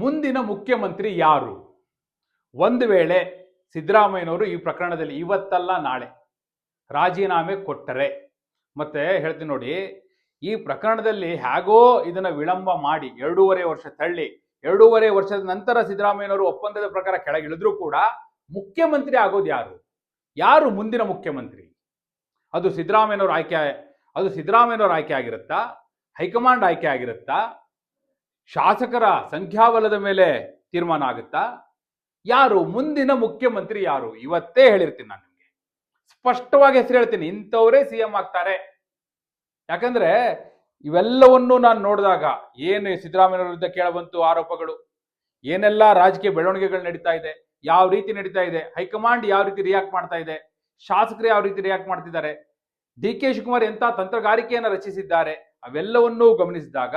ಮುಂದಿನ ಮುಖ್ಯಮಂತ್ರಿ ಯಾರು? ಒಂದು ವೇಳೆ ಸಿದ್ದರಾಮಯ್ಯನವರು ಈ ಪ್ರಕರಣದಲ್ಲಿ ಇವತ್ತಲ್ಲ, ನಾಳೆ ರಾಜೀನಾಮೆ ಕೊಟ್ಟರೆ. ಮತ್ತೆ ಹೇಳ್ತೀನಿ ನೋಡಿ, ಈ ಪ್ರಕರಣದಲ್ಲಿ ಹೇಗೋ ಇದನ್ನ ವಿಳಂಬ ಮಾಡಿ ಎರಡೂವರೆ ವರ್ಷ ತಳ್ಳಿ, ಎರಡೂವರೆ ವರ್ಷದ ನಂತರ ಸಿದ್ದರಾಮಯ್ಯನವರು ಒಪ್ಪಂದದ ಪ್ರಕಾರ ಕೆಳಗಿಳಿದ್ರು ಕೂಡ ಮುಖ್ಯಮಂತ್ರಿ ಆಗೋದು ಯಾರು? ಯಾರು ಮುಂದಿನ ಮುಖ್ಯಮಂತ್ರಿ? ಅದು ಸಿದ್ದರಾಮಯ್ಯನವ್ರ ಆಯ್ಕೆ, ಅದು ಸಿದ್ದರಾಮಯ್ಯನವ್ರ ಆಯ್ಕೆ ಆಗಿರುತ್ತಾ? ಹೈಕಮಾಂಡ್ ಆಯ್ಕೆ ಆಗಿರುತ್ತಾ? ಶಾಸಕರ ಸಂಖ್ಯಾಬಲದ ಮೇಲೆ ತೀರ್ಮಾನ ಆಗುತ್ತಾ? ಯಾರು? ಮುಂದಿನ ಮುಖ್ಯಮಂತ್ರಿ ಯಾರು? ಇವತ್ತೇ ಹೇಳಿರ್ತೀನಿ ನಾನು ನಿಮಗೆ. ಸ್ಪಷ್ಟವಾಗಿ ಹೆಸರು ಹೇಳ್ತೀನಿ. ಇಂಥವರೇ ಸಿ ಎಂ ಆಗ್ತಾರೆ. ಯಾಕಂದ್ರೆ ಇವೆಲ್ಲವನ್ನು ನಾನು ನೋಡಿದಾಗ ಏನು ಸಿದ್ದರಾಮಯ್ಯ ವಿರುದ್ಧ ಕೇಳಬಂತು ಆರೋಪಗಳು? ಏನೆಲ್ಲ ರಾಜಕೀಯ ಬೆಳವಣಿಗೆಗಳು ನಡೀತಾ ಇದೆ? ಯಾವ ರೀತಿ ನಡೀತಾ ಇದೆ? ಹೈಕಮಾಂಡ್ ಯಾವ ರೀತಿ ರಿಯಾಕ್ಟ್ ಮಾಡ್ತಾ ಇದೆ? ಶಾಸಕರು ಯಾವ ರೀತಿ ರಿಯಾಕ್ಟ್ ಮಾಡ್ತಿದ್ದಾರೆ? ಡಿ ಕೆ ಶಿವಕುಮಾರ್ ಎಂತ ತಂತ್ರಗಾರಿಕೆಯನ್ನು ರಚಿಸಿದ್ದಾರೆ? ಅವೆಲ್ಲವನ್ನೂ ಗಮನಿಸಿದಾಗ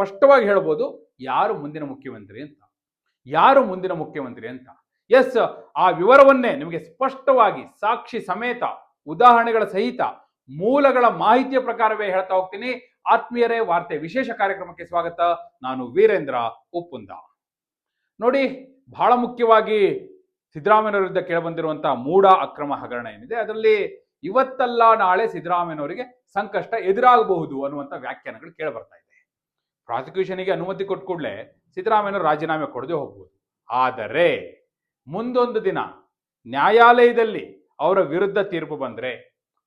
ಸ್ಪಷ್ಟವಾಗಿ ಹೇಳ್ಬೋದು, ಯಾರು ಮುಂದಿನ ಮುಖ್ಯಮಂತ್ರಿ ಅಂತ. ಯಾರು ಮುಂದಿನ ಮುಖ್ಯಮಂತ್ರಿ ಅಂತ. ಎಸ್, ಆ ವಿವರವನ್ನೇ ನಿಮಗೆ ಸ್ಪಷ್ಟವಾಗಿ ಸಾಕ್ಷಿ ಸಮೇತ, ಉದಾಹರಣೆಗಳ ಸಹಿತ, ಮೂಲಗಳ ಮಾಹಿತಿಯ ಪ್ರಕಾರವೇ ಹೇಳ್ತಾ ಹೋಗ್ತೀನಿ. ಆತ್ಮೀಯರೇ, ವಾರ್ತೆ ವಿಶೇಷ ಕಾರ್ಯಕ್ರಮಕ್ಕೆ ಸ್ವಾಗತ. ನಾನು ವೀರೇಂದ್ರ ಉಪ್ಪುಂದ. ನೋಡಿ, ಬಹಳ ಮುಖ್ಯವಾಗಿ ಸಿದ್ದರಾಮಯ್ಯ ವಿರುದ್ಧ ಕೇಳಬಂದಿರುವಂತಹ ಮೂಢ ಅಕ್ರಮ ಹಗರಣ ಏನಿದೆ, ಅದರಲ್ಲಿ ಇವತ್ತಲ್ಲ ನಾಳೆ ಸಿದ್ದರಾಮಯ್ಯನವರಿಗೆ ಸಂಕಷ್ಟ ಎದುರಾಗಬಹುದು ಅನ್ನುವಂಥ ವ್ಯಾಖ್ಯಾನಗಳು ಕೇಳಿ ಬರ್ತಾ ಇದೆ ಪ್ರಾಸಿಕ್ಯೂಷನ್ಗೆ ಅನುಮತಿ ಕೊಟ್ಟ ಕೂಡಲೇ ಸಿದ್ದರಾಮಯ್ಯನವರು ರಾಜೀನಾಮೆ ಕೊಡದೆ ಹೋಗ್ಬೋದು. ಆದರೆ ಮುಂದೊಂದು ದಿನ ನ್ಯಾಯಾಲಯದಲ್ಲಿ ಅವರ ವಿರುದ್ಧ ತೀರ್ಪು ಬಂದರೆ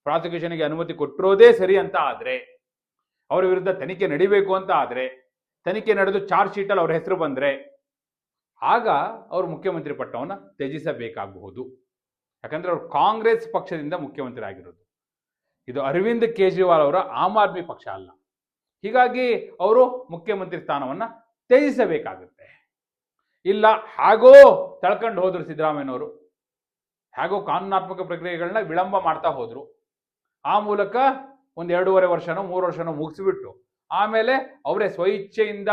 ಪ್ರಾಸಿಕ್ಯೂಷನ್ಗೆ ಅನುಮತಿ ಕೊಟ್ಟಿರೋದೇ ಸರಿ ಅಂತ ಆದರೆ, ಅವರ ವಿರುದ್ಧ ತನಿಖೆ ನಡಿಬೇಕು ಅಂತ ಆದರೆ, ತನಿಖೆ ನಡೆದು ಚಾರ್ಜ್ ಶೀಟಲ್ಲಿ ಅವ್ರ ಹೆಸರು ಬಂದರೆ, ಆಗ ಅವರು ಮುಖ್ಯಮಂತ್ರಿ ಪಟ್ಟವನ್ನು ತ್ಯಜಿಸಬೇಕಾಗಬಹುದು. ಯಾಕಂದರೆ ಅವರು ಕಾಂಗ್ರೆಸ್ ಪಕ್ಷದಿಂದ ಮುಖ್ಯಮಂತ್ರಿ ಆಗಿರೋದು ಇದು ಅರವಿಂದ್ ಕೇಜ್ರಿವಾಲ್ ಅವರ ಆಮ್ ಆದ್ಮಿ ಪಕ್ಷ ಅಲ್ಲ. ಹೀಗಾಗಿ ಅವರು ಮುಖ್ಯಮಂತ್ರಿ ಸ್ಥಾನವನ್ನ ತ್ಯಜಿಸಬೇಕಾಗುತ್ತೆ. ಇಲ್ಲ, ಹಾಗೋ ತಳ್ಕೊಂಡು ಹೋದ್ರು ಸಿದ್ದರಾಮಯ್ಯನವರು. ಹೇಗೋ ಕಾನೂನಾತ್ಮಕ ಪ್ರಕ್ರಿಯೆಗಳನ್ನ ವಿಳಂಬ ಮಾಡ್ತಾ ಹೋದ್ರು. ಆ ಮೂಲಕ ಒಂದು ಎರಡೂವರೆ ವರ್ಷನೋ, ಮೂರು ವರ್ಷನೋ ಮುಗಿಸಿಬಿಟ್ಟು, ಆಮೇಲೆ ಅವರೇ ಸ್ವಇಚ್ಛೆಯಿಂದ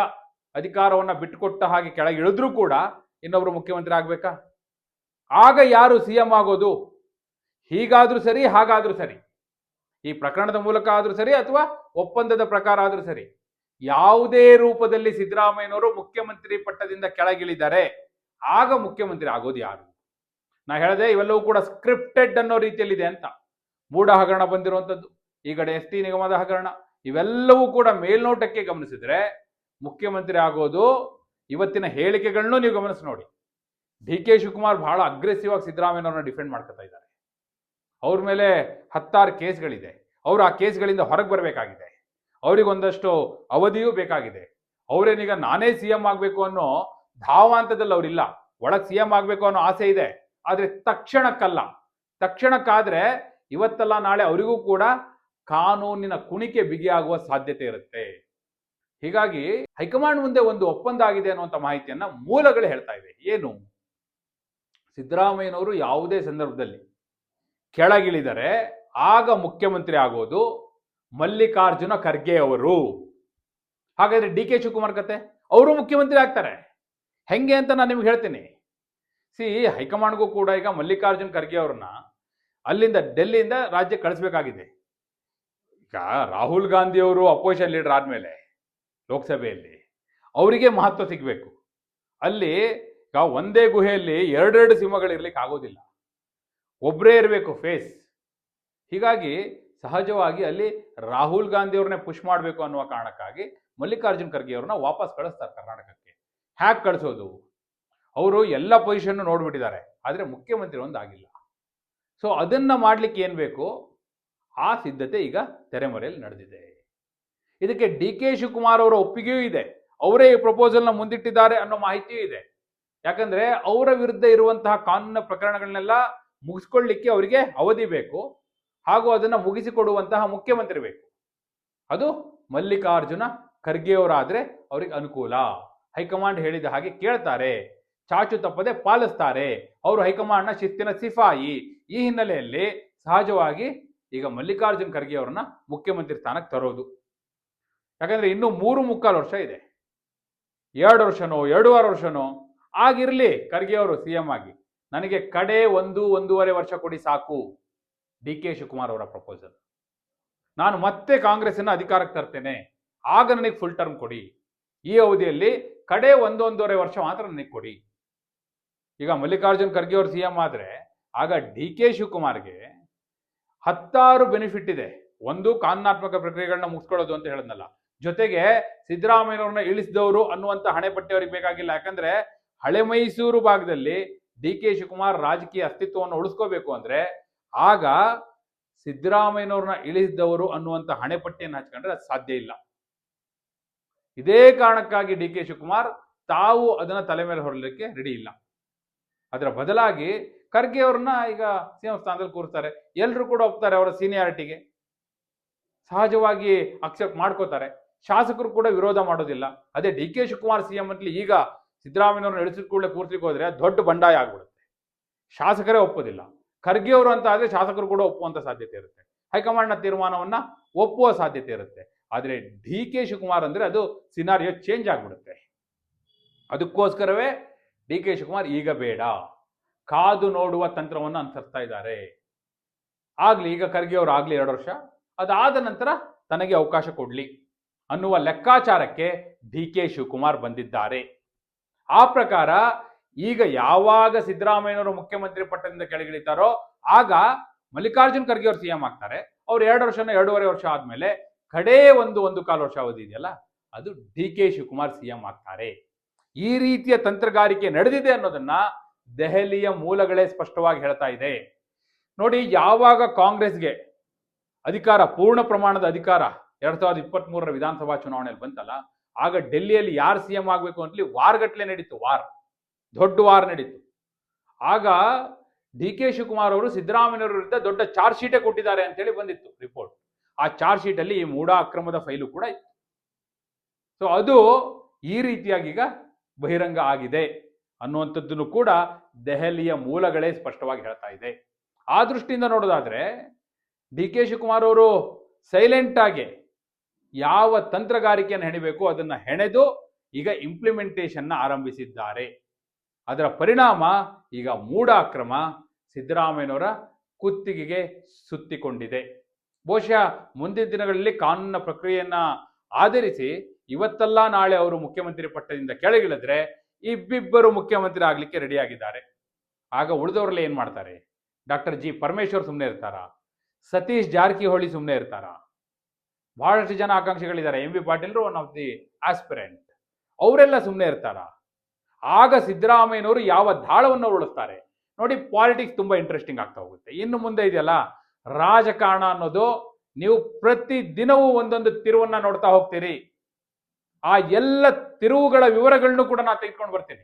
ಅಧಿಕಾರವನ್ನ ಬಿಟ್ಟುಕೊಟ್ಟ ಹಾಗೆ ಕೆಳಗಿಳಿದ್ರೂ ಕೂಡ ಇನ್ನೊಬ್ರು ಮುಖ್ಯಮಂತ್ರಿ ಆಗಬೇಕಾ? ಆಗ ಯಾರು ಸಿ ಎಂ ಆಗೋದು? ಹೀಗಾದ್ರೂ ಸರಿ, ಹಾಗಾದ್ರೂ ಸರಿ. ಈ ಪ್ರಕರಣದ ಮೂಲಕ ಆದ್ರೂ ಸರಿ ಅಥವಾ ಒಪ್ಪಂದದ ಪ್ರಕಾರ ಆದ್ರೂ ಸರಿ. ಯಾವುದೇ ರೂಪದಲ್ಲಿ ಸಿದ್ದರಾಮಯ್ಯನವರು ಮುಖ್ಯಮಂತ್ರಿ ಪಟ್ಟದಿಂದ ಕೆಳಗಿಳಿದ್ದಾರೆ ಆಗ ಮುಖ್ಯಮಂತ್ರಿ ಆಗೋದು ಯಾರು? ನಾ ಹೇಳಿದೆ ಇವೆಲ್ಲವೂ ಕೂಡ ಸ್ಕ್ರಿಪ್ಟೆಡ್ ಅನ್ನೋ ರೀತಿಯಲ್ಲಿದೆ ಅಂತ. ಮೂಡ ಹಗರಣ ಬಂದಿರುವಂಥದ್ದು. ಈ ಕಡೆ ಎಸ್ ಟಿ ನಿಗಮದ ಹಗರಣ. ಇವೆಲ್ಲವೂ ಕೂಡ ಮೇಲ್ನೋಟಕ್ಕೆ ಗಮನಿಸಿದ್ರೆ ಮುಖ್ಯಮಂತ್ರಿ ಆಗೋದು ಇವತ್ತಿನ ಹೇಳಿಕೆಗಳನ್ನೂ ನೀವು ಗಮನಿಸಿ ನೋಡಿ. ಡಿ ಕೆ ಶಿವಕುಮಾರ್ ಬಹಳ ಅಗ್ರೆಸಿವ್ ಆಗಿ ಸಿದ್ದರಾಮಯ್ಯನವ್ರನ್ನ ಡಿಫೆಂಡ್ ಮಾಡ್ಕೊತಾ ಇದ್ದಾರೆ. ಅವ್ರ ಮೇಲೆ ಹತ್ತಾರು ಕೇಸ್ಗಳಿದೆ. ಅವರು ಆ ಕೇಸ್ಗಳಿಂದ ಹೊರಗೆ ಬರಬೇಕಾಗಿದೆ. ಅವರಿಗೊಂದಷ್ಟು ಅವಧಿಯೂ ಬೇಕಾಗಿದೆ. ಅವರೇನೀಗ ನಾನೇ ಸಿ ಎಂ ಆಗಬೇಕು ಅನ್ನೋ ಧಾವಾಂತದಲ್ಲಿ ಅವರಿಲ್ಲ ಒಳಗೆ ಸಿ ಎಂ ಆಗಬೇಕು ಅನ್ನೋ ಆಸೆ ಇದೆ. ಆದರೆ ತಕ್ಷಣಕ್ಕಲ್ಲ. ತಕ್ಷಣಕ್ಕಾದ್ರೆ ಇವತ್ತಲ್ಲ ನಾಳೆ ಅವರಿಗೂ ಕೂಡ ಕಾನೂನಿನ ಕುಣಿಕೆ ಬಿಗಿಯಾಗುವ ಸಾಧ್ಯತೆ ಇರುತ್ತೆ. ಹೀಗಾಗಿ ಹೈಕಮಾಂಡ್ ಮುಂದೆ ಒಂದು ಒಪ್ಪಂದ ಆಗಿದೆ ಅನ್ನುವಂಥ ಮಾಹಿತಿಯನ್ನ ಮೂಲಗಳು ಹೇಳ್ತಾ ಇವೆ. ಏನು? ಸಿದ್ದರಾಮಯ್ಯನವರು ಯಾವುದೇ ಸಂದರ್ಭದಲ್ಲಿ ಕೆಳಗಿಳಿದರೆ ಆಗ ಮುಖ್ಯಮಂತ್ರಿ ಆಗೋದು ಮಲ್ಲಿಕಾರ್ಜುನ ಖರ್ಗೆ ಅವರು. ಹಾಗಾದ್ರೆ ಡಿ ಕೆ ಶಿವಕುಮಾರ್ ಕತೆ? ಅವರು ಮುಖ್ಯಮಂತ್ರಿ ಆಗ್ತಾರೆ. ಹೆಂಗೆ ಅಂತ ನಾನು ನಿಮ್ಗೆ ಹೇಳ್ತೀನಿ. ಸಿ, ಹೈಕಮಾಂಡ್ಗೂ ಕೂಡ ಈಗ ಮಲ್ಲಿಕಾರ್ಜುನ್ ಖರ್ಗೆ ಅವ್ರನ್ನ ಅಲ್ಲಿಂದ ಡೆಲ್ಲಿಯಿಂದ ರಾಜ್ಯ ಕಳಿಸ್ಬೇಕಾಗಿದೆ. ಈಗ ರಾಹುಲ್ ಗಾಂಧಿ ಅವರು ಅಪೋಸಿಷನ್ ಲೀಡರ್ ಆದ್ಮೇಲೆ ಲೋಕಸಭೆಯಲ್ಲಿ ಅವರಿಗೆ ಮಹತ್ವ ಸಿಗಬೇಕು. ಅಲ್ಲಿ ಈಗ ಒಂದೇ ಗುಹೆಯಲ್ಲಿ ಎರಡೆರಡು ಸಿಂಹಗಳು ಇರ್ಲಿಕ್ಕೆ ಆಗೋದಿಲ್ಲ. ಒಬ್ಬರೇ ಇರಬೇಕು ಫೇಸ್ ಹೀಗಾಗಿ ಸಹಜವಾಗಿ ಅಲ್ಲಿ ರಾಹುಲ್ ಗಾಂಧಿ ಅವ್ರನ್ನೇ ಪುಷ್ ಮಾಡಬೇಕು ಅನ್ನುವ ಕಾರಣಕ್ಕಾಗಿ ಮಲ್ಲಿಕಾರ್ಜುನ್ ಖರ್ಗೆ ಅವ್ರನ್ನ ವಾಪಸ್ ಕಳಿಸ್ತಾರೆ ಕರ್ನಾಟಕಕ್ಕೆ. ಹ್ಯಾಕ್ ಕಳಿಸೋದು? ಅವರು ಎಲ್ಲ ಪೊಸಿಷನ್ ನೋಡ್ಬಿಟ್ಟಿದ್ದಾರೆ. ಆದರೆ ಮುಖ್ಯಮಂತ್ರಿ ಒಂದು ಆಗಿಲ್ಲ. ಸೊ ಅದನ್ನ ಮಾಡ್ಲಿಕ್ಕೆ ಏನು ಬೇಕು? ಆ ಸಿದ್ಧತೆ ಈಗ ತೆರೆಮರೆಯಲ್ಲಿ ನಡೆದಿದೆ. ಇದಕ್ಕೆ ಡಿ ಕೆ ಶಿವಕುಮಾರ್ ಅವರ ಒಪ್ಪಿಗೆಯೂ ಇದೆ. ಅವರೇ ಈ ಪ್ರಪೋಸಲ್ನ ಮುಂದಿಟ್ಟಿದ್ದಾರೆ ಅನ್ನೋ ಮಾಹಿತಿಯೂ ಇದೆ. ಯಾಕಂದ್ರೆ ಅವರ ವಿರುದ್ಧ ಇರುವಂತಹ ಕಾನೂನಿನ ಪ್ರಕರಣಗಳನ್ನೆಲ್ಲ ಮುಗಿಸ್ಕೊಳ್ಳಿಕ್ಕೆ ಅವರಿಗೆ ಅವಧಿ ಬೇಕು. ಹಾಗೂ ಅದನ್ನ ಮುಗಿಸಿಕೊಡುವಂತಹ ಮುಖ್ಯಮಂತ್ರಿ ಬೇಕು. ಅದು ಮಲ್ಲಿಕಾರ್ಜುನ ಖರ್ಗೆ ಅವರಾದ್ರೆ ಅವ್ರಿಗೆ ಅನುಕೂಲ. ಹೈಕಮಾಂಡ್ ಹೇಳಿದ ಹಾಗೆ ಕೇಳ್ತಾರೆ. ಚಾಚು ತಪ್ಪದೆ ಪಾಲಿಸ್ತಾರೆ. ಅವರು ಹೈಕಮಾಂಡ್ನ ಶಿಸ್ತಿನ ಸಿಫಾಯಿ ಈ ಹಿನ್ನೆಲೆಯಲ್ಲಿ ಸಹಜವಾಗಿ ಈಗ ಮಲ್ಲಿಕಾರ್ಜುನ್ ಖರ್ಗೆ ಅವರನ್ನ ಮುಖ್ಯಮಂತ್ರಿ ಸ್ಥಾನಕ್ಕೆ ತರೋದು. ಯಾಕಂದ್ರೆ ಇನ್ನು ಮೂರು ಮುಕ್ಕಾಲು ವರ್ಷ ಇದೆ. ಎರಡು ವರ್ಷನೋ ಎರಡೂವರೆ ವರ್ಷನೋ, ಆಗಿರಲಿ ಖರ್ಗೆ ಅವರು ಸಿ ಎಂ ಆಗಿ. ನನಗೆ ಕಡೆ ಒಂದು, ಒಂದೂವರೆ ವರ್ಷ ಕೊಡಿ ಸಾಕು. ಡಿ ಕೆ ಶಿವಕುಮಾರ್ ಅವರ ಪ್ರಪೋಸಲ್. ನಾನು ಮತ್ತೆ ಕಾಂಗ್ರೆಸ್ಸನ್ನ ಅಧಿಕಾರಕ್ಕೆ ತರ್ತೇನೆ. ಆಗ ನನಗೆ ಫುಲ್ ಟರ್ಮ್ ಕೊಡಿ. ಈ ಅವಧಿಯಲ್ಲಿ ಕಡೆ ಒಂದೊಂದೂವರೆ ವರ್ಷ ಮಾತ್ರ ನನಗೆ ಕೊಡಿ. ಈಗ ಮಲ್ಲಿಕಾರ್ಜುನ್ ಖರ್ಗೆ ಅವರು ಸಿ ಎಂ ಆದ್ರೆ, ಆಗ ಡಿ ಕೆ ಶಿವಕುಮಾರ್ಗೆ ಹತ್ತಾರು ಬೆನಿಫಿಟ್ ಇದೆ. ಒಂದು ಕಾನೂನಾತ್ಮಕ ಪ್ರಕ್ರಿಯೆಗಳನ್ನ ಮುಗಿಸ್ಕೊಳ್ಳೋದು ಅಂತ ಹೇಳಿದ್ನಲ್ಲ. ಜೊತೆಗೆ ಸಿದ್ದರಾಮಯ್ಯವ್ರನ್ನ ಇಳಿಸಿದವರು ಅನ್ನುವಂತ ಹಣೆಪಟ್ಟಿ ಅವ್ರಿಗೆ ಬೇಕಾಗಿಲ್ಲ. ಯಾಕಂದ್ರೆ ಹಳೆ ಮೈಸೂರು ಭಾಗದಲ್ಲಿ ಡಿ ಕೆ ಶಿವಕುಮಾರ್ ರಾಜಕೀಯ ಅಸ್ತಿತ್ವವನ್ನು ಉಳಿಸ್ಕೋಬೇಕು ಅಂದ್ರೆ ಆಗ ಸಿದ್ದರಾಮಯ್ಯನವ್ರನ್ನ ಇಳಿಸಿದವರು ಅನ್ನುವಂತ ಹಣೆಪಟ್ಟಿಯನ್ನು ಹಚ್ಕೊಂಡ್ರೆ ಅದು ಸಾಧ್ಯ ಇಲ್ಲ. ಇದೇ ಕಾರಣಕ್ಕಾಗಿ ಡಿ ಕೆ ಶಿವಕುಮಾರ್ ತಾವು ಅದನ್ನ ತಲೆ ಮೇಲೆ ಹೊರಲಿಕ್ಕೆ ರೆಡಿ ಇಲ್ಲ. ಅದರ ಬದಲಾಗಿ ಖರ್ಗೆ ಅವ್ರನ್ನ ಈಗ ಸಿಎಂ ಸ್ಥಾನದಲ್ಲಿ ಕೂರಿಸ್ತಾರೆ. ಎಲ್ಲರೂ ಕೂಡ ಒಪ್ತಾರೆ ಅವರ ಸೀನಿಯಾರಿಟಿಗೆ. ಸಹಜವಾಗಿ ಅಕ್ಸೆಪ್ಟ್ ಮಾಡ್ಕೋತಾರೆ. ಶಾಸಕರು ಕೂಡ ವಿರೋಧ ಮಾಡೋದಿಲ್ಲ. ಅದೇ ಡಿ ಕೆ ಶಿವಕುಮಾರ್ ಸಿಎಂ ಅಂತಲಿ ಈಗ ಸಿದ್ದರಾಮಯ್ಯವ್ರನ್ನ ಇಳಿಸಿದ ಕೂಡಲೇ ಪೂರ್ತಿಗೆ ಹೋದರೆ ದೊಡ್ಡ ಬಂಡಾಯ ಆಗ್ಬಿಡುತ್ತೆ. ಶಾಸಕರೇ ಒಪ್ಪೋದಿಲ್ಲ. ಖರ್ಗೆ ಅವರು ಅಂತ ಆದರೆ ಶಾಸಕರು ಕೂಡ ಒಪ್ಪುವಂಥ ಸಾಧ್ಯತೆ ಇರುತ್ತೆ. ಹೈಕಮಾಂಡ್ನ ತೀರ್ಮಾನವನ್ನು ಒಪ್ಪುವ ಸಾಧ್ಯತೆ ಇರುತ್ತೆ. ಆದರೆ ಡಿ ಕೆ ಶಿವಕುಮಾರ್ ಅಂದರೆ ಅದು ಸಿನಾರಿಯೋ ಚೇಂಜ್ ಆಗಿಬಿಡುತ್ತೆ. ಅದಕ್ಕೋಸ್ಕರವೇ ಡಿ ಕೆ ಶಿವಕುಮಾರ್ ಈಗ ಬೇಡ. ಕಾದು ನೋಡುವ ತಂತ್ರವನ್ನು ಅನುಸರಿಸ್ತಾ ಇದ್ದಾರೆ. ಆಗಲಿ, ಈಗ ಖರ್ಗೆ ಆಗಲಿ ಎರಡು ವರ್ಷ. ಅದಾದ ನಂತರ ತನಗೆ ಅವಕಾಶ ಕೊಡಲಿ ಅನ್ನುವ ಲೆಕ್ಕಾಚಾರಕ್ಕೆ ಡಿ ಕೆ ಶಿವಕುಮಾರ್ ಬಂದಿದ್ದಾರೆ. ಆ ಪ್ರಕಾರ ಈಗ ಯಾವಾಗ ಸಿದ್ದರಾಮಯ್ಯನವರು ಮುಖ್ಯಮಂತ್ರಿ ಪಟ್ಟದಿಂದ ಕೆಳಗಿಳಿತಾರೋ ಆಗ ಮಲ್ಲಿಕಾರ್ಜುನ್ ಖರ್ಗೆ ಅವರು ಸಿಎಂ ಆಗ್ತಾರೆ. ಅವ್ರು ಎರಡು ವರ್ಷನ ಎರಡೂವರೆ ವರ್ಷ ಆದ್ಮೇಲೆ ಕಡೇ ಒಂದು ಒಂದು ಕಾಲು ವರ್ಷ ಅವಧಿ ಇದೆಯಲ್ಲ, ಅದು ಡಿ ಕೆ ಶಿವಕುಮಾರ್ ಸಿಎಂ ಆಗ್ತಾರೆ. ಈ ರೀತಿಯ ತಂತ್ರಗಾರಿಕೆ ನಡೆದಿದೆ ಅನ್ನೋದನ್ನ ದೆಹಲಿಯ ಮೂಲಗಳೇ ಸ್ಪಷ್ಟವಾಗಿ ಹೇಳ್ತಾ ಇದೆ. ನೋಡಿ, ಯಾವಾಗ ಕಾಂಗ್ರೆಸ್ಗೆ ಅಧಿಕಾರ, ಪೂರ್ಣ ಪ್ರಮಾಣದ ಅಧಿಕಾರ ಎರಡ್ ಸಾವಿರದ ಇಪ್ಪತ್ತ್ ಮೂರರ ವಿಧಾನಸಭಾ ಚುನಾವಣೆಯಲ್ಲಿ ಬಂತಲ್ಲ ಆಗ ಡೆಲ್ಲಿಯಲ್ಲಿ ಯಾರು ಸಿಎಂ ಆಗಬೇಕು ಅಂತಲಿ ವಾರ್ಗಟ್ಲೆ ನಡೀತು, ವಾರ್. ದೊಡ್ಡ ವಾರ್ ನಡೀತು. ಆಗ ಡಿ ಕೆ ಶಿವಕುಮಾರ್ ಅವರು ಸಿದ್ದರಾಮಯ್ಯವ್ರ ವಿರುದ್ಧ ದೊಡ್ಡ ಚಾರ್ಜ್ ಶೀಟೇ ಕೊಟ್ಟಿದ್ದಾರೆ ಅಂತೇಳಿ ಬಂದಿತ್ತು ರಿಪೋರ್ಟ್. ಆ ಚಾರ್ಜ್ ಶೀಟ್ ಅಲ್ಲಿ ಈ ಮೂಢ ಅಕ್ರಮದ ಫೈಲು ಕೂಡ ಇತ್ತು. ಸೊ ಅದು ಈ ರೀತಿಯಾಗಿ ಈಗ ಬಹಿರಂಗ ಆಗಿದೆ ಅನ್ನುವಂಥದ್ದನ್ನು ಕೂಡ ದೆಹಲಿಯ ಮೂಲಗಳೇ ಸ್ಪಷ್ಟವಾಗಿ ಹೇಳ್ತಾ ಇದೆ. ಆ ದೃಷ್ಟಿಯಿಂದ ನೋಡೋದಾದ್ರೆ ಡಿ ಕೆ ಶಿವಕುಮಾರ್ ಅವರು ಸೈಲೆಂಟ್ ಆಗಿ ಯಾವ ತಂತ್ರಗಾರಿಕೆಯನ್ನು ಹೆಣಿಬೇಕು ಅದನ್ನು ಹೆಣೆದು ಈಗ ಇಂಪ್ಲಿಮೆಂಟೇಷನ್ನ ಆರಂಭಿಸಿದ್ದಾರೆ. ಅದರ ಪರಿಣಾಮ ಈಗ ಮೂಢ ಅಕ್ರಮ ಸಿದ್ದರಾಮಯ್ಯನವರ ಕುತ್ತಿಗೆಗೆ ಸುತ್ತಿಕೊಂಡಿದೆ. ಬಹುಶಃ ಮುಂದಿನ ದಿನಗಳಲ್ಲಿ ಕಾನೂನಿನ ಪ್ರಕ್ರಿಯೆಯನ್ನ ಆಧರಿಸಿ ಇವತ್ತಲ್ಲ ನಾಳೆ ಅವರು ಮುಖ್ಯಮಂತ್ರಿ ಪಟ್ಟದಿಂದ ಕೆಳಗಿಳಿದ್ರೆ ಇಬ್ಬಿಬ್ಬರು ಮುಖ್ಯಮಂತ್ರಿ ಆಗಲಿಕ್ಕೆ ರೆಡಿಯಾಗಿದ್ದಾರೆ ಆಗ ಉಳಿದವರಲ್ಲಿ ಏನು ಮಾಡ್ತಾರೆ? ಡಾಕ್ಟರ್ ಜಿ ಪರಮೇಶ್ವರ್ ಸುಮ್ಮನೆ ಇರ್ತಾರಾ? ಸತೀಶ್ ಜಾರಕಿಹೊಳಿ ಸುಮ್ಮನೆ ಇರ್ತಾರ? ಬಹಳಷ್ಟು ಜನ ಆಕಾಂಕ್ಷಿಗಳಿದ್ದಾರೆ. ಎಂ ವಿ ಪಾಟೀಲ್ರು ಒನ್ ಆಫ್ ದಿ ಆಸ್ಪಿರೆಂಟ್ ಅವರೆಲ್ಲ ಸುಮ್ಮನೆ ಇರ್ತಾರ. ಆಗ ಸಿದ್ದರಾಮಯ್ಯನವರು ಯಾವ ದಾಳವನ್ನು ಉಳಿಸ್ತಾರೆ ನೋಡಿ ಪಾಲಿಟಿಕ್ಸ್ ತುಂಬಾ ಇಂಟ್ರೆಸ್ಟಿಂಗ್ ಆಗ್ತಾ ಹೋಗುತ್ತೆ. ಇನ್ನು ಮುಂದೆ ಇದೆಯಲ್ಲ, ರಾಜಕಾರಣ ಅನ್ನೋದು ನೀವು ಪ್ರತಿ ದಿನವೂ ಒಂದೊಂದು ತಿರುವನ್ನ ನೋಡ್ತಾ ಹೋಗ್ತೀರಿ. ಆ ಎಲ್ಲ ತಿರುವುಗಳ ವಿವರಗಳನ್ನು ಕೂಡ ನಾನು ತೆಗೆದುಕೊಂಡು ಬರ್ತೀನಿ.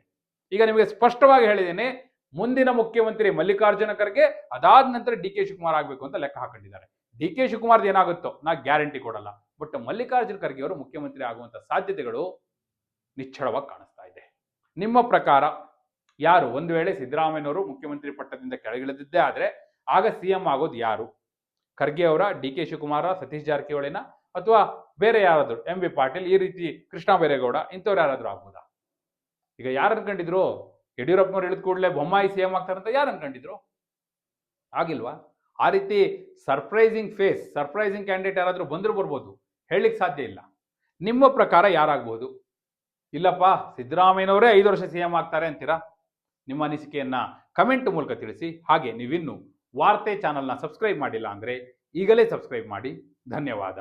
ಈಗ ನಿಮಗೆ ಸ್ಪಷ್ಟವಾಗಿ ಹೇಳಿದ್ದೀನಿ, ಮುಂದಿನ ಮುಖ್ಯಮಂತ್ರಿ ಮಲ್ಲಿಕಾರ್ಜುನ ಖರ್ಗೆ ಅದಾದ ನಂತರ ಡಿ ಕೆ ಶಿವಕುಮಾರ್ ಆಗಬೇಕು ಅಂತ ಲೆಕ್ಕ ಹಾಕೊಂಡಿದ್ದಾರೆ. ಡಿ ಕೆ ಶಿವಕುಮಾರ್ದು ಏನಾಗುತ್ತೋ, ನಾ ಗ್ಯಾರಂಟಿ ಕೊಡಲ್ಲ. ಬಟ್ ಮಲ್ಲಿಕಾರ್ಜುನ ಖರ್ಗೆ ಅವರು ಮುಖ್ಯಮಂತ್ರಿ ಆಗುವಂತ ಸಾಧ್ಯತೆಗಳು ನಿಚ್ಚಳವಾಗಿ ಕಾಣಿಸ್ತಾ ಇದೆ. ನಿಮ್ಮ ಪ್ರಕಾರ ಯಾರು? ಒಂದು ವೇಳೆ ಸಿದ್ದರಾಮಯ್ಯನವರು ಮುಖ್ಯಮಂತ್ರಿ ಪಟ್ಟದಿಂದ ಕೆಳಗಿಳಿದಿದ್ದೇ ಆದ್ರೆ ಆಗ ಸಿಎಂ ಆಗೋದು ಯಾರು? ಖರ್ಗೆ ಅವರ, ಡಿ ಕೆ ಶಿವಕುಮಾರ ಸತೀಶ್ ಜಾರಕಿಹೊಳಿನ ಅಥವಾ ಬೇರೆ ಯಾರಾದರೂ ಎಂ ಬಿ ಪಾಟೀಲ್, ಈ ರೀತಿ ಕೃಷ್ಣ ಬೈರೇಗೌಡ ಇಂಥವ್ರು ಯಾರಾದ್ರೂ ಆಗ್ಬೋದಾ? ಈಗ ಯಾರು ಅನ್ಕೊಂಡಿದ್ರು? ಯಡಿಯೂರಪ್ಪನವ್ರು ಇಳಿದ ಕೂಡಲೇ ಬೊಮ್ಮಾಯಿ ಸಿ ಎಂ ಆಗ್ತಾರಂತ ಯಾರು ಅನ್ಕೊಂಡಿದ್ರು? ಆಗಿಲ್ವಾ? ಆ ರೀತಿ ಸರ್ಪ್ರೈಸಿಂಗ್ ಫೇಸ್ ಸರ್ಪ್ರೈಸಿಂಗ್ ಕ್ಯಾಂಡಿಡೇಟ್ ಯಾರಾದರೂ ಬಂದರೂ ಬರ್ಬೋದು. ಹೇಳಲಿಕ್ಕೆ ಸಾಧ್ಯ ಇಲ್ಲ. ನಿಮ್ಮ ಪ್ರಕಾರ ಯಾರಾಗ್ಬೋದು? ಇಲ್ಲಪ್ಪ, ಸಿದ್ದರಾಮಯ್ಯನವರೇ ಐದು ವರ್ಷ ಸಿ ಎಂ ಆಗ್ತಾರೆ ಅಂತೀರಾ? ನಿಮ್ಮ ಅನಿಸಿಕೆಯನ್ನು ಕಮೆಂಟ್ ಮೂಲಕ ತಿಳಿಸಿ. ಹಾಗೆ ನೀವಿನ್ನು ವಾರ್ತೆ ಚಾನಲ್ನ ಸಬ್ಸ್ಕ್ರೈಬ್ ಮಾಡಿಲ್ಲ ಅಂದರೆ ಈಗಲೇ ಸಬ್ಸ್ಕ್ರೈಬ್ ಮಾಡಿ. ಧನ್ಯವಾದ.